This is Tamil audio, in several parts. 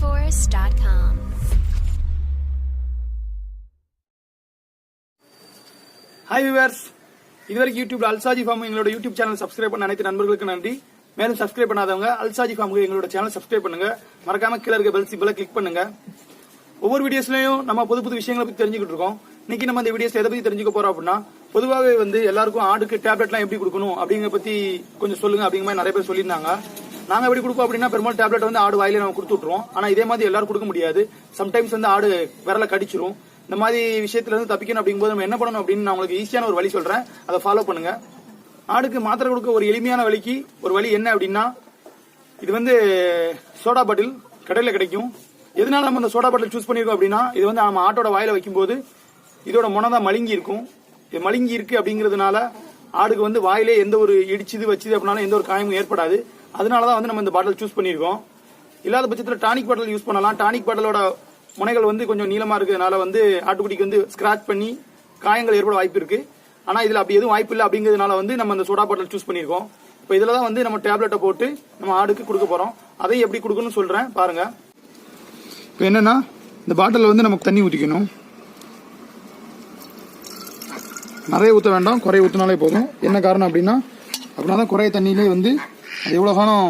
TheForest.com. ஹாய் விவர்ஸ் இதுவரைக்கும் யூடியூப்ல அல்சாஜி ஃபார்ம் எங்களோட யூடியூப் சேனல் சப்ஸ்கிரைப் பண்ண அனைத்து நண்பர்களுக்கு நன்றி. மேலும் சப்ஸ்கிரைப் பண்ணாதவங்க அல்சாஜி ஃபார்முக்கு எங்களோட சேனல் சப்ஸ்கிரைப் பண்ணுங்க. மறக்காம கீழ இருக்க பெல் சிம்பிளை கிளிக் பண்ணுங்க. ஒவ்வொரு வீடியோஸ்லயும் நம்ம புது புது விஷயங்களை பத்தி தெரிஞ்சுக்கிட்டு இருக்கோம். இன்னைக்கு நம்ம இந்த வீடியோஸ் எதை பத்தி தெரிஞ்சுக்க போறோம் அப்படின்னா பொதுவாகவே வந்து எல்லாருக்கும் ஆடுக்கு டேப்லெட்லாம் எப்படி கொடுக்கணும் அப்படிங்கிற பத்தி கொஞ்சம் சொல்லுங்க அப்படிங்கிற மாதிரி நிறைய பேர் சொல்லியிருந்தாங்க. நாங்க எப்படி கொடுப்போம் அப்படின்னா பெரும்பாலும் டேப்லெட் வந்து ஆடு வாயில நம்ம கொடுத்து விட்டுருவோம். ஆனா இதே மாதிரி எல்லாரும் கொடுக்க முடியாது. சம்டைம்ஸ் வந்து ஆடு விரல கடிச்சிரும். இந்த மாதிரி விஷயத்துல இருந்து தப்பிக்கணும் அப்படிங்கும்போது நம்ம என்ன பண்ணணும் அப்படின்னு நான் உங்களுக்கு ஈஸியான ஒரு வழி சொல்றேன். அதை ஃபாலோ பண்ணுங்க. ஆடுக்கு மாத்திரை கொடுக்க ஒரு எளிமையான வழிக்கு ஒரு வழி என்ன அப்படின்னா இது வந்து சோடா பாட்டில் கடையில் கிடைக்கும். எதனால நம்ம இந்த சோடா பாட்டில் சூஸ் பண்ணிருக்கோம் அப்படின்னா இது வந்து நம்ம ஆட்டோட வாயில வைக்கும்போது இதோட முனதான் மழுங்கி இருக்கும். இது மழுங்கி இருக்கு அப்படிங்கிறதுனால ஆடுக்கு வந்து வாயிலே எந்த ஒரு இடிச்சுது வச்சுது அப்படின்னாலும் எந்த ஒரு காயமும் ஏற்படாது. அதனால தான் வந்து நம்ம இந்த பாட்டில் சூஸ் பண்ணியிருக்கோம். இல்லாத பட்சத்தில் டானிக் பாட்டில் யூஸ் பண்ணலாம். டானிக் பாட்டிலோட முனைகள் வந்து கொஞ்சம் நீளமாக இருக்கிறதுனால வந்து ஆட்டுக்குட்டிக்கு வந்து ஸ்கிராச் பண்ணி காயங்கள் ஏற்பட வாய்ப்பு இருக்கு. ஆனால் இதில் அப்படி எதுவும் வாய்ப்பு இல்லை அப்படிங்கிறதுனால வந்து நம்ம அந்த சோடா பாட்டில் சூஸ் பண்ணியிருக்கோம். இப்போ இதில் தான் வந்து நம்ம டேப்லெட்டை போட்டு நம்ம ஆடுக்கு கொடுக்க போகிறோம் அதையும் எப்படி கொடுக்கணும்னு சொல்கிறேன் பாருங்கள் இப்போ என்னென்னா இந்த பாட்டிலில் வந்து நமக்கு தண்ணி ஊற்றிக்கணும் நிறைய ஊற்ற வேண்டாம். குறைய ஊற்றினாலே போதும். என்ன காரணம் அப்படின்னா அப்படின்னா தான் குறைய தண்ணியிலே வந்து அது எவ்வளோ காலம்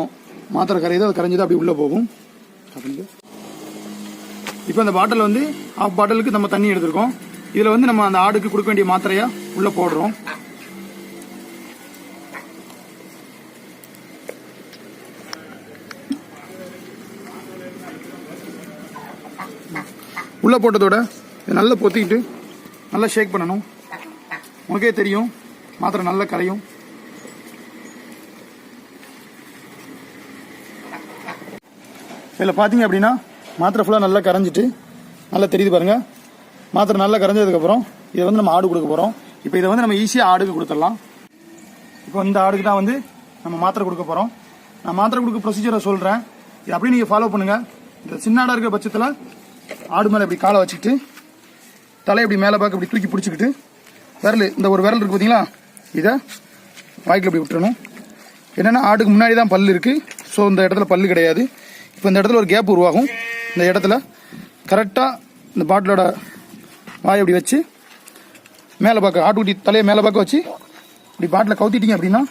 மாத்திரை கரையுதோ அது கரைஞ்சது அப்படி உள்ளே போகும். அப்படின்னு இப்போ அந்த பாட்டில் வந்து ஆஃப் பாட்டிலுக்கு நம்ம தண்ணி எடுத்திருக்கோம். இதில் வந்து நம்ம அந்த ஆடுக்கு கொடுக்க வேண்டிய மாத்திரையாக உள்ளே போடுறோம். உள்ளே போட்டதோட நல்லா பொத்திக்கிட்டு நல்லா ஷேக் பண்ணணும். உனக்கே தெரியும். மாத்திரை நல்லா கரையும். இதில் பார்த்தீங்க அப்படின்னா மாத்திரை ஃபுல்லாக நல்லா கரைஞ்சிட்டு நல்லா தெரியுது பாருங்கள் மாத்திரை நல்லா கரைஞ்சதுக்கப்புறம் இதை வந்து நம்ம ஆடு கொடுக்க போகிறோம் இப்போ இதை வந்து நம்ம ஈஸியாக ஆடுக்கு கொடுத்துடலாம். இப்போ இந்த ஆடுக்கு தான் வந்து நம்ம மாத்திரை கொடுக்க போகிறோம் நான் மாத்திரை கொடுக்க ப்ரொசீஜரை சொல்கிறேன் இது அப்படியே நீங்கள் ஃபாலோ பண்ணுங்கள் இந்த சின்ன ஆடாக இருக்கிற பட்சத்தில் ஆடு மேலே இப்படி காலை வச்சுக்கிட்டு தலையை இப்படி மேலே பார்க்க இப்படி தூக்கி பிடிச்சிக்கிட்டு விரல் இந்த ஒரு விரல் இருக்குது பார்த்தீங்களா இதை வாய்க்கில் இப்படி விட்டுறணும். என்னென்னா ஆடுக்கு முன்னாடி தான் பல் இருக்குது ஸோ இந்த இடத்துல பல்லு கிடையாது. இப்போ இந்த இடத்துல ஒரு கேப் உருவாகும். இந்த இடத்துல கரெக்டாக இந்த பாட்டிலோட வாய் இப்படி வச்சு மேலே பார்க்க ஆட்டுக்குட்டி தலையை மேலே பார்க்க வச்சு இப்படி பாட்டில் கவுத்திட்டீங்க அப்படின்னா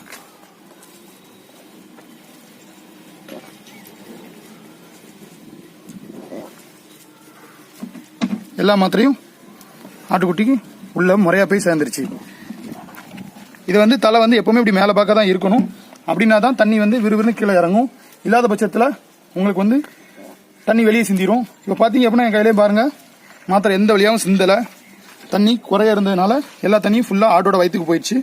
எல்லா மாத்திரையும் ஆட்டுக்குட்டிக்கு உள்ள முறையாக போய் சேர்ந்துருச்சு. இது வந்து தலை வந்து எப்போவுமே இப்படி மேலே பார்க்க தான் இருக்கணும். அப்படின்னா தான் தண்ணி வந்து விறுவிறுன்னு கீழே இறங்கும். இல்லாத பட்சத்தில் உங்களுக்கு வந்து தண்ணி வெளியே சிந்திரும். இப்போ பார்த்தீங்க அப்படின்னா என் கையிலே பாருங்க. மாத்திரை எந்த வழியாகவும் சிந்தலை. தண்ணி குறைய இருந்ததுனால எல்லா தண்ணியும் ஃபுல்லாக ஆட்டோட வயிற்றுக்கு போயிடுச்சு.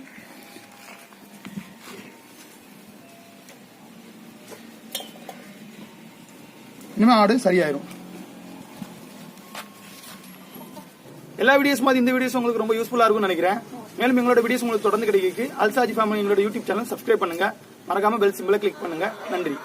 இனிமேல் ஆடு சரியாயிரும். எல்லா வீடியோஸ் மாதிரி இந்த வீடியோஸ் உங்களுக்கு ரொம்ப யூஸ்ஃபுல்லாக இருக்கும்னு நினைக்கிறேன். மேலும் எங்களோட வீடியோஸ் உங்களுக்கு தொடர்ந்து கிடைக்கு அல்சாஜி ஃபேமிலி எங்களோட யூடியூப் சேனல் சப்ஸ்கிரைப் பண்ணுங்க. மறக்காம பெல் சிம்பிளை கிளிக் பண்ணுங்க. நன்றி.